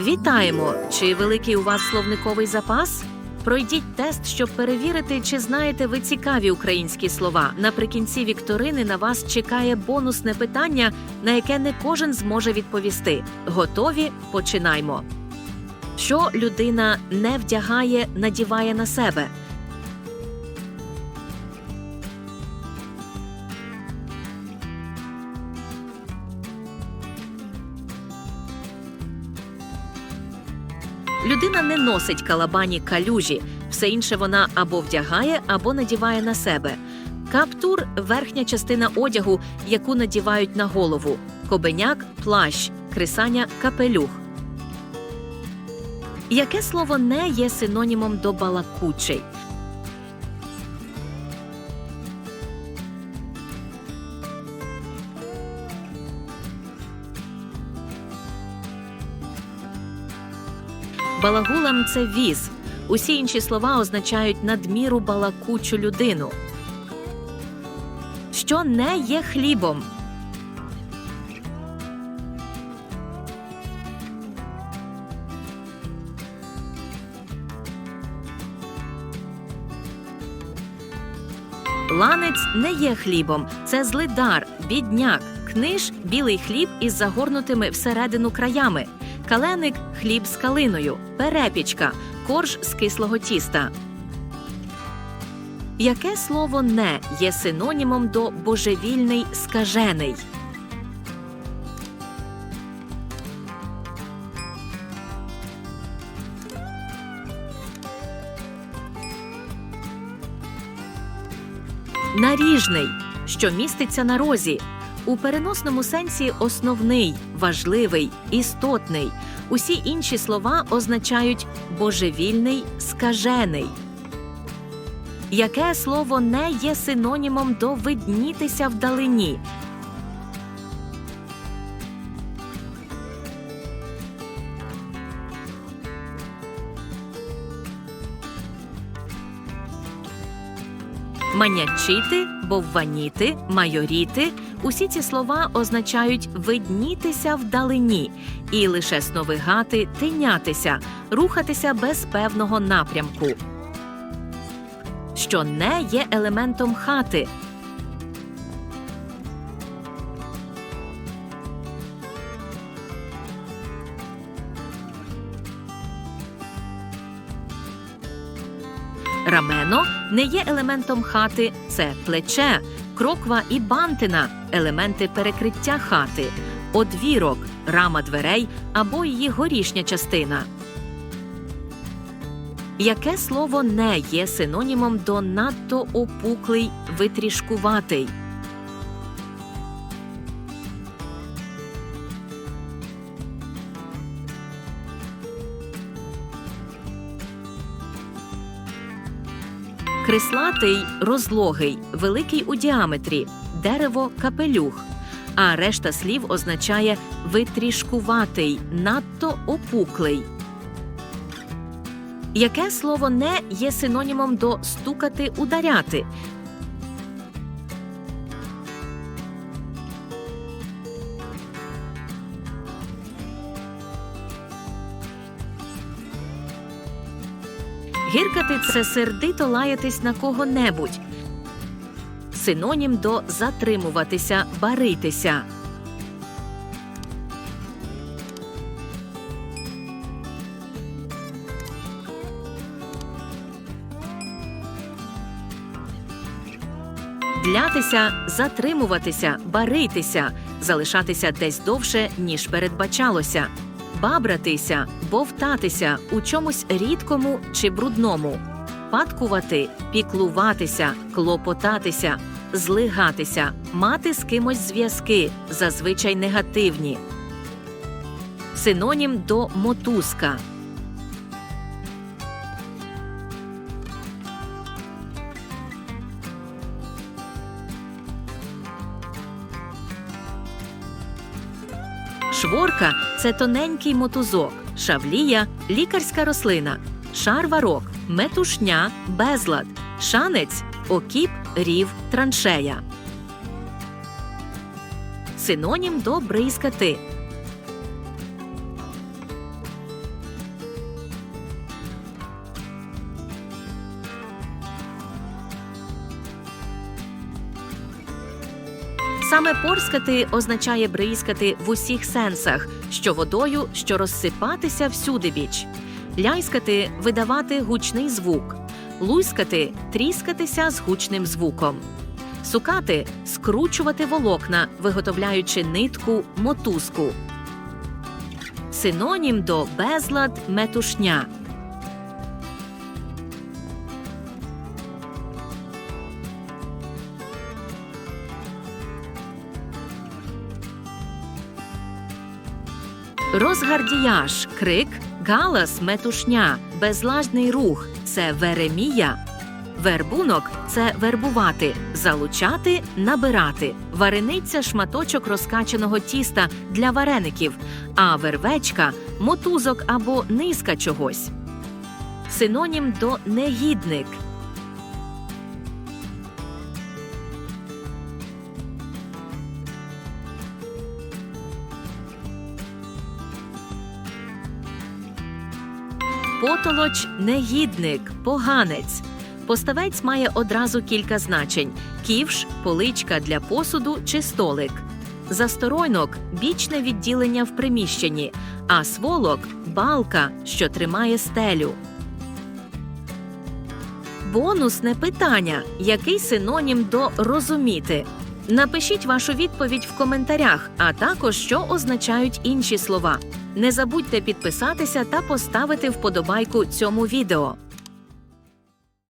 Вітаємо! Чи великий у вас словниковий запас? Пройдіть тест, щоб перевірити, чи знаєте ви цікаві українські слова. Наприкінці вікторини на вас чекає бонусне питання, на яке не кожен зможе відповісти. Готові? Починаймо. Що людина не вдягає, надіває на себе? Людина не носить калабані калюжі, все інше вона або вдягає, або надіває на себе. Каптур верхня частина одягу, яку надівають на голову. Кобеняк плащ, крисання капелюх. Яке слово не є синонімом до балакучий? Балагулам це віз. Усі інші слова означають надміру балакучу людину. Що не є хлібом. Ланець не є хлібом, це злидар, бідняк, книж білий хліб із загорнутими всередину краями, каленик хліб з калиною, перепічка, корж з кислого тіста. Яке слово не є синонімом до божевільний скажений? Наріжний, що міститься на розі. У переносному сенсі основний, важливий, істотний. Усі інші слова означають божевільний, скажений. Яке слово не є синонімом до виднітися вдалині? Манячити, бовваніти, майоріти усі ці слова означають виднітися вдалині і лише сновигати, тинятися, рухатися без певного напрямку. Що не є елементом хати. Рамено не є елементом хати, це плече, кроква і бантина елементи перекриття хати, одвірок, рама дверей або її горішня частина. Яке слово не є синонімом до надто опуклий, витрішкуватий? Крислатий розлогий, великий у діаметрі, дерево капелюх. А решта слів означає витрішкуватий, надто опуклий. Яке слово не є синонімом до стукати, ударяти? Гіркати це сердито лаятись на кого-небудь. Синонім до затримуватися, баритися. Длятися, затримуватися, баритися, залишатися десь довше, ніж передбачалося, бабратися, бовтатися у чомусь рідкому чи брудному, падкувати, піклуватися, клопотатися, злигатися, мати з кимось зв'язки, зазвичай негативні. Синонім до мотузка. Шворка це тоненький мотузок, шавлія лікарська рослина, шарварок, метушня, безлад, шанець, окіп, рів, траншея. Синонім до бризкати. Саме порскати означає бризкати в усіх сенсах, що водою, що розсипатися всюди біч, ляйскати видавати гучний звук луйскати тріскатися з гучним звуком. Сукати скручувати волокна, виготовляючи нитку мотузку. Синонім до безлад метушня. Розгардіяж крик, галас метушня, безлажний рух це веремія. Вербунок це вербувати, залучати, набирати. Варениця шматочок розкачаного тіста для вареників, а вервечка мотузок або низка чогось. Синонім до негідник. Потолоч негідник, поганець. Поставець має одразу кілька значень: ківш, поличка для посуду чи столик. Засторойнок бічне відділення в приміщенні, а сволок балка, що тримає стелю. Бонусне питання. Який синонім до розуміти? Напишіть вашу відповідь в коментарях, а також що означають інші слова. Не забудьте підписатися та поставити вподобайку цьому відео.